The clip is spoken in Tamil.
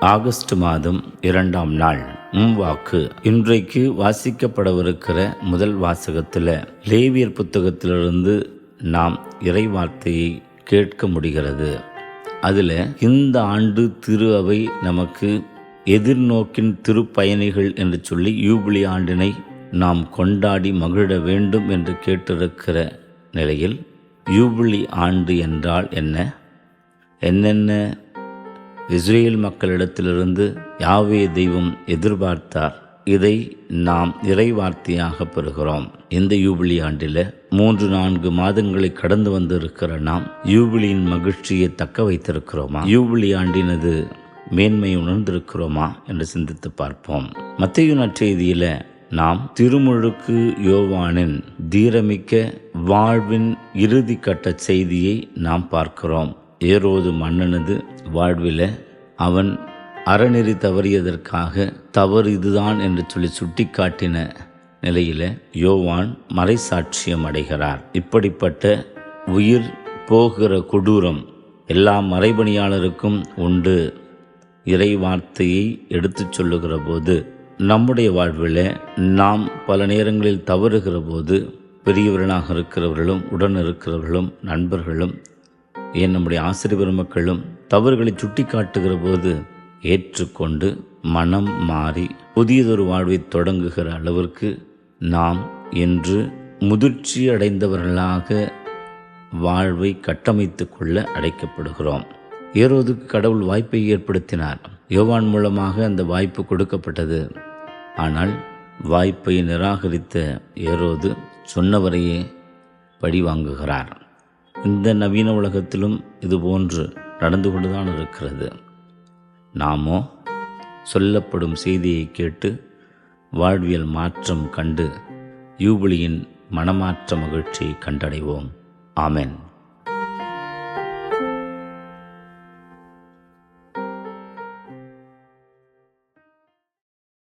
ஆகஸ்ட் மாதம் இரண்டாம் நாள் வாக்கு இன்றைக்கு வாசிக்கப்படவிருக்கிற முதல் வாசகத்தில் லேவியர் புத்தகத்திலிருந்து நாம் இறை வார்த்தையை கேட்க முடிகிறது. அதில் இந்த ஆண்டு திரு அவை நமக்கு எதிர்நோக்கின் திருப்பயணிகள் என்று சொல்லி யூபிலி ஆண்டினை நாம் கொண்டாடி மகிழ வேண்டும் என்று கேட்டிருக்கிற நிலையில் யூபிலி ஆண்டு என்றால் என்ன? என்னென்ன இஸ்ரேல் மக்களிடத்திலிருந்து யாவே தெய்வம் எதிர்பார்த்தார். இதை நாம் இறைவார்த்தையாக பெறுகிறோம். இந்த யூபிலி ஆண்டில் மூன்று நான்கு மாதங்களை கடந்து வந்திருக்கிற நாம் யூபிலியின் மகிழ்ச்சியை தக்க வைத்திருக்கிறோமா? யூபிலி ஆண்டினது மேன்மை உணர்ந்திருக்கிறோமா என்று சிந்தித்து பார்ப்போம். மத்திய நற்செய்தியில நாம் திருமுழுக்கு யோவானின் தீரமிக்க வாழ்வின் இறுதி கட்ட செய்தியை நாம் பார்க்கிறோம். ஏரோது மன்னனது வாழ்வில் அவன் அறநெறி தவறியதற்காக தவறு இதுதான் என்று சொல்லி சுட்டிக்காட்டின நிலையில் யோவான் மறைசாட்சியம் அடைகிறார். இப்படிப்பட்ட உயிர் போகிற கொடூரம் எல்லா மறைபணியாளருக்கும் உண்டு. இறை வார்த்தையை எடுத்துச் சொல்லுகிற போது நம்முடைய வாழ்வில் நாம் பல நேரங்களில் தவறுகிற போது பெரியவர்களாக இருக்கிறவர்களும் உடன் இருக்கிறவர்களும் நண்பர்களும் ஏன் நம்முடைய ஆசிரியர் பெருமக்களும் தவறுகளை சுட்டி காட்டுகிற போது ஏற்றுக்கொண்டு மனம் மாறி புதியதொரு வாழ்வை தொடங்குகிற அளவிற்கு நாம் என்று முதிர்ச்சி அடைந்தவர்களாக வாழ்வை கட்டமைத்து கொள்ள அழைக்கப்படுகிறோம். ஏரோதுக்கு கடவுள் வாய்ப்பை ஏற்படுத்தினார். யோவான் மூலமாக அந்த வாய்ப்பு கொடுக்கப்பட்டது. ஆனால் வாய்ப்பை நிராகரித்த ஏரோது சொன்னவரையே பழி வாங்குகிறார் இந்த நவீன உலகத்திலும் இது போன்று நடந்து கொண்டுதான் இருக்கிறது. நாமோ சொல்லப்படும் செய்தியை கேட்டு வாழ்வியல் மாற்றம் கண்டு யூபிலியின் மனமாற்ற மகிழ்ச்சியை கண்டடைவோம். ஆமென்.